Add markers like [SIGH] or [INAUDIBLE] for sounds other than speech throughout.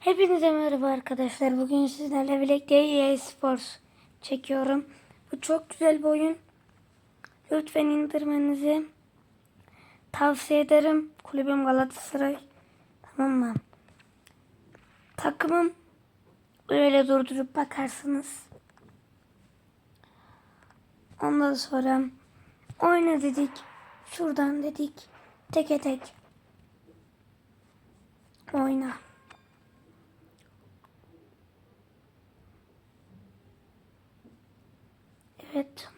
Hepinize merhaba arkadaşlar. Bugün sizlerle birlikte EA Sports çekiyorum. Bu çok güzel bir oyun. Lütfen indirmenizi tavsiye ederim. Kulübüm Galatasaray. Tamam mı? Takımım öyle durdurup bakarsınız. Ondan sonra oyna dedik. Şuradan dedik. Teke tek. Oyna. Evet.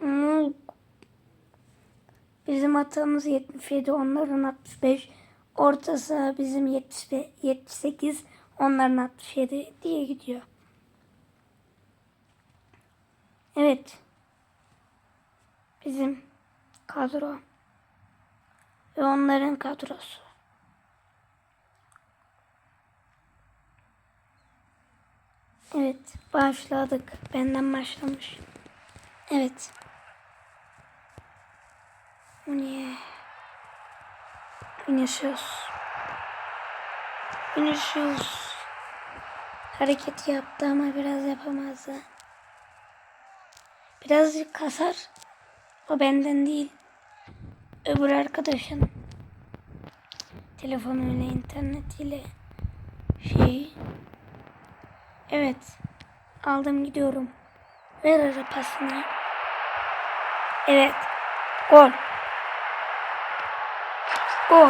Bizim hatamız 77, onların 65. Ortası bizim 75, 78, onların 67 diye gidiyor. Evet. Bizim kadro ve onların kadrosu. Evet, başladık. Benden başlamış. Evet. Niye? Vinicius. Vinicius. Hareket yaptı ama biraz yapamazdı. Birazcık kasar. O benden değil. Öbür arkadaşın. Telefonuyla, internetiyle. Şey. Evet. Aldım gidiyorum. Ver ara pasını. Evet. Gol. Gol.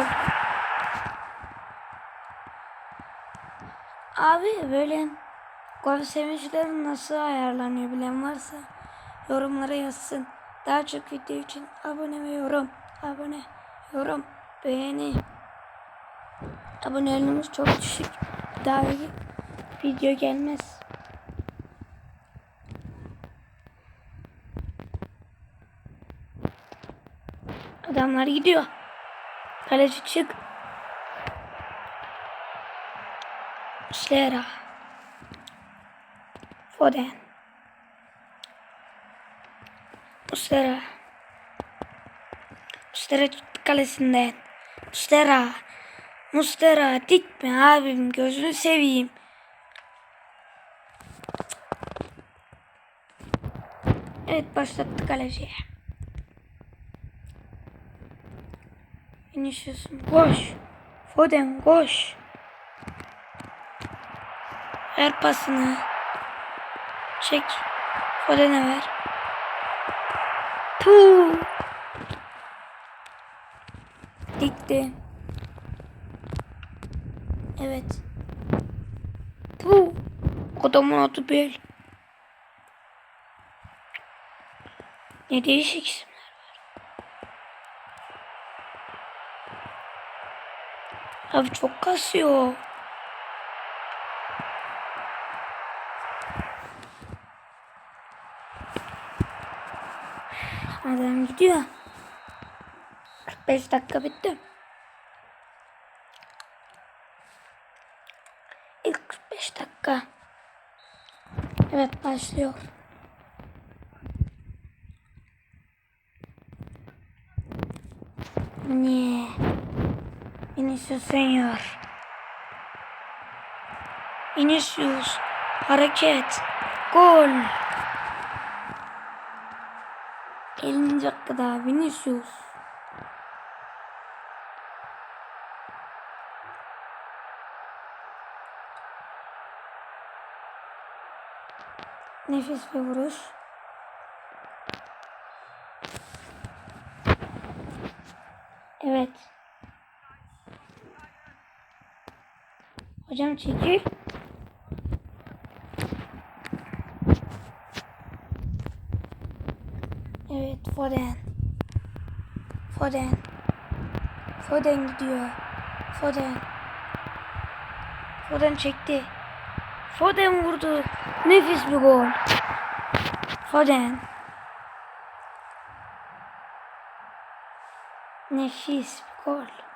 Abi böyle gol sevinçleri nasıl ayarlanıyor bilen varsa yorumlara yazsın. Daha çok video için abone ve yorum. Abone, yorum, beğeni. Abonelerimiz çok düşük. Daha iyi video gelmez. Adamlar gidiyor. Kaleci çık. Muslera. Foden. Muslera. Muslera çıktı kalesinden. Muslera. Muslera dikme abim gözünü seveyim. Evet başlattı kaleciye. Vinicius koş. Foden koş. Ver pasını. Çek. Foden'e ver. Puh. Dikti. Evet. Puh. Adamın adı Bel. Ne değişik isimler var. Abi çok kasıyor. Adam gidiyor. 45 dakika bitti. İlk 45 dakika. Evet başlıyor. Niye? Vinicius Senior. Vinicius. Hareket. Gol. 50. dakikada Vinicius. Nefis bir vuruş. Evet. Hocam çekil. Evet Foden. Foden. Foden gidiyor. Foden. Foden çekti. Foden vurdu. Nefis bir gol. Foden. Nefis bir gol.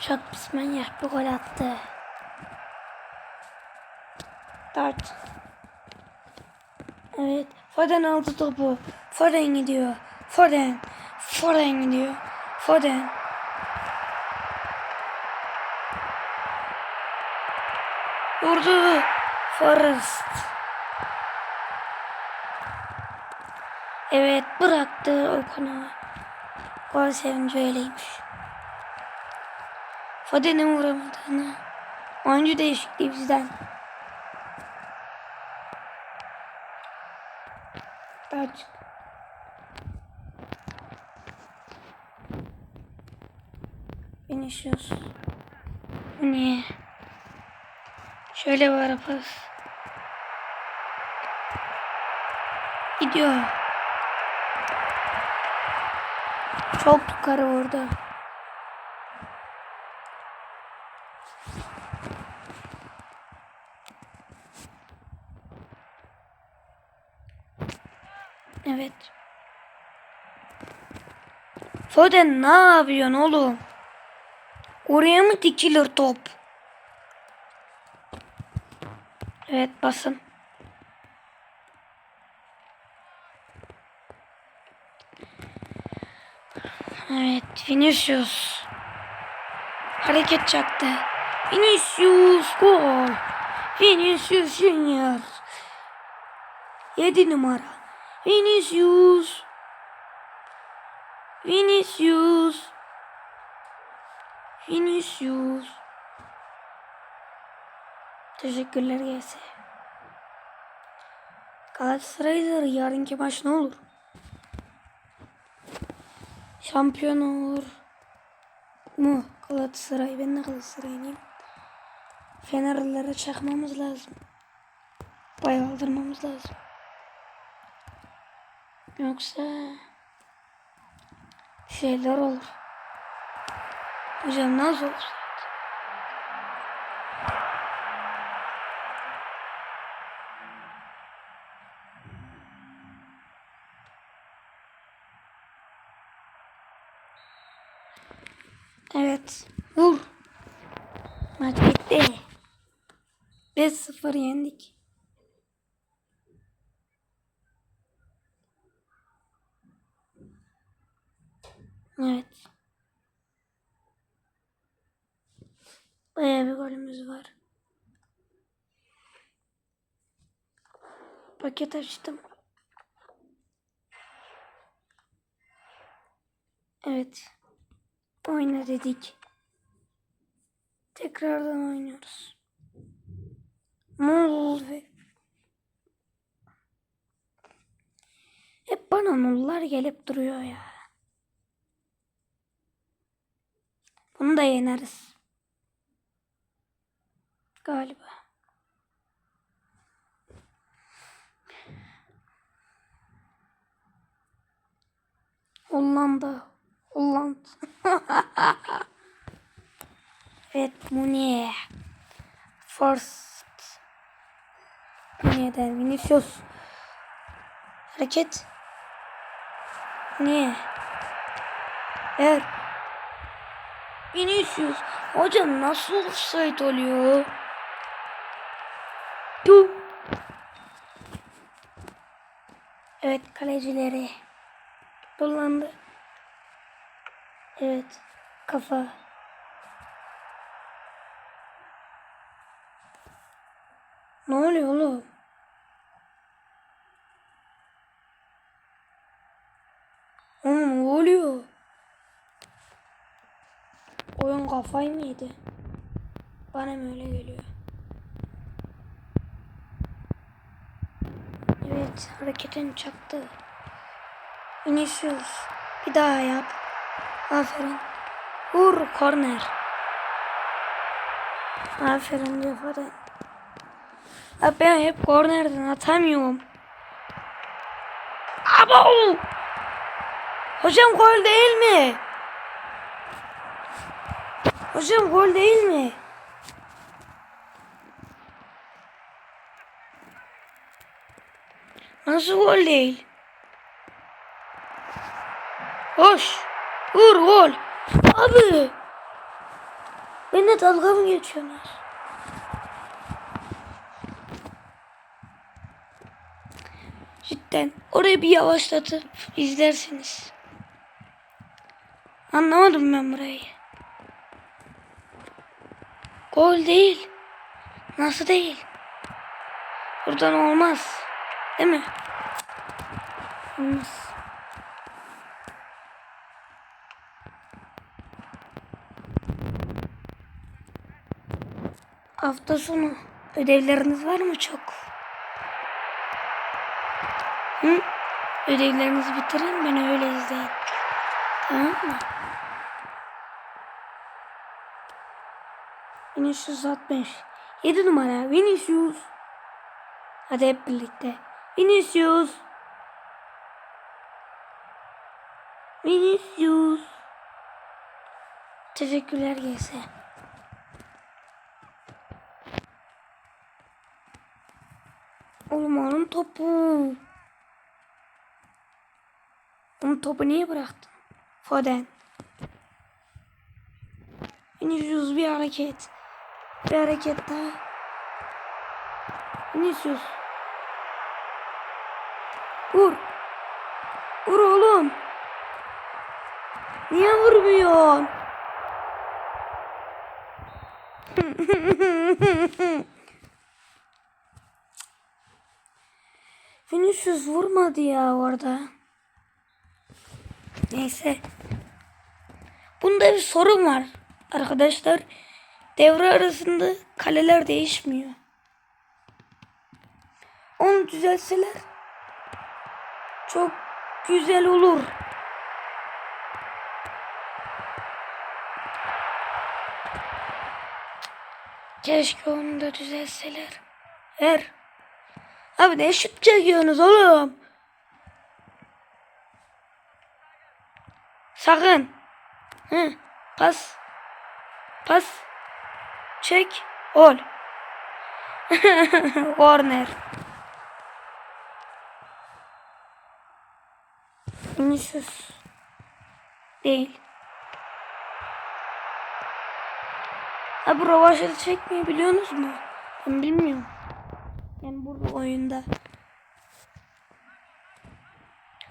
Çok pis manyak bir gol attı. Dart. Evet. Foden aldı topu. Foden gidiyor. Foden. Foden gidiyor. Foden. Vurdu. Forrest. Evet bıraktı Okan'a. Gol sevinci öyleymiş. Foden'in vuramadığını. Oyuncu değişikliği bizden. Aç. Vinicius. Bu niye? Şöyle var pas. Gidiyor. Çok yukarı orada. Evet. Foden ne yapıyorsun oğlum? Oraya mı dikilir top? Evet basın. Evet Vinicius. Hareket çaktı. Vinicius gol. Vinicius Junior. 7 numara. Vinicius. Vinicius. Vinicius. Teşekkürler GS. Galatasaray'da yarınki maç ne olur? Şampiyon olur mu Galatasaray? Ben de Galatasaraylıyım. Fenerlilere çakmamız lazım. Bayaldırmamız lazım. Yoksa şeyler olur. Hocam nasıl olur? Evet. Vur. Maç bitti. 5-0 yendik. Evet. Bayağı bir golümüz var. Paket açtım. Evet. Oyna dedik. Tekrardan oynuyoruz. Mol ve hep bana nullar gelip duruyor ya. Bunu da yeneriz. Galiba. Hollanda. Hollanda. [LAUGHS] evet Munier. First. Munier'den Vinicius. Hareket. Niye? Evet. Vinicius. Hocam nasıl offside oluyor? Evet kalecileri. Kullandı. Evet. Kafa. Ne oluyor? Oğlum ne oluyor? Oyun kafayı mı yedi? Bana mı öyle geliyor? Evet hareketin çaktı. Vinicius. Bir daha yap. Aferin. Vur korner. Aferin Cefaden. Abi ben hep kornerden atamıyorum. Abo! Hocam gol değil mi? Hocam gol değil mi? Nasıl gol değil? Hoş. Vur gol. Abi. Benimle dalga mı geçiyorsunuz? Cidden. Orayı bir yavaşlatıp izlersiniz. Anlamadım ben burayı. Gol değil. Nasıl değil? Buradan olmaz. Değil mi? Olmaz. Hafta sonu ödevleriniz var mı çok? Hı? Ödevlerinizi bitirin beni öyle izleyin. Tamam mı? 1360 7 numara Vinicius. Hadi hep birlikte. Vinicius. Vinicius. Teşekkürler GS. Oğlum onun topu. Onun topu niye bıraktın? Foden. Vinicius bir hareket. Bir hareket daha. Vinicius. Vur. Vur oğlum. Niye vurmuyorsun? [LAUGHS] Vinicius vurmadı ya orada. Neyse. Bunda bir sorun var arkadaşlar. Devre arasında kaleler değişmiyor. Onu düzelseler çok güzel olur. Keşke onu da düzelseler. Ver. Abi ne şut çekiyorsunuz oğlum? Sakın. Hı. Pas. Pas. Çek. Gol. Corner. [LAUGHS] Vinicius. Değil. Ha bu rovaşları çekmeyi biliyorsunuz mu? Ben bilmiyorum. Yani burada oyunda.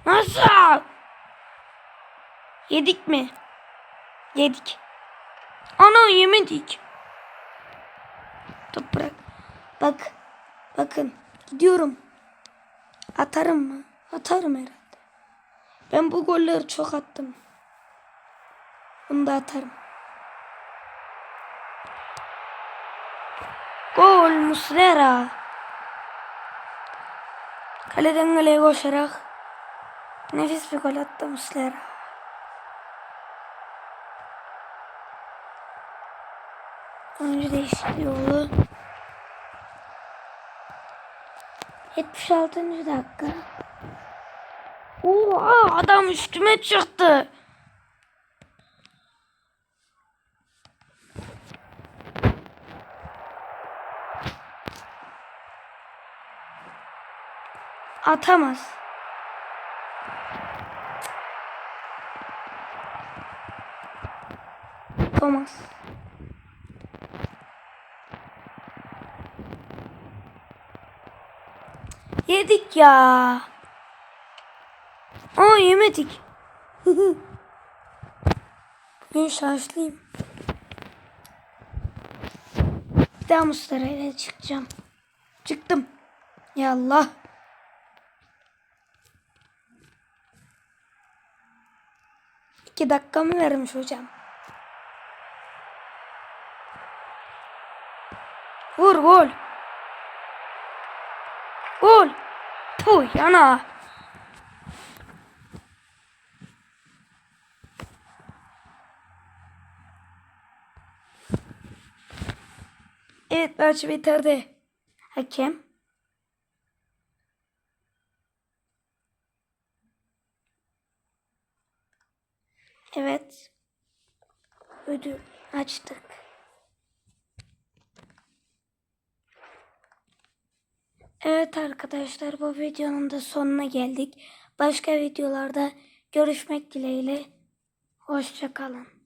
Nasıl? Yedik mi? Yedik. Ana yemedik. Bak. Bakın. Gidiyorum. Atarım mı? Atarım herhalde. Ben bu golleri çok attım. Bunu da atarım. Gol Muslera. Kaleden kaleye koşarak nefis bir gol attı Muslera. Oyuncu değişikliği oldu. 76. dakika. Oha adam üstüme çıktı. Atamaz. Thomas. Yedik ya. Aa yemedik. [LAUGHS] Bugün şanslıyım. Bir daha Muslera ile çıkacağım. Çıktım. Ya Allah. İki dakikamı vermiş hocam. Vur gol. Gol. Puh yana. Evet maç bitirdi. Hakem. Evet. Ödül açtık. Evet arkadaşlar bu videonun da sonuna geldik. Başka videolarda görüşmek dileğiyle. Hoşçakalın.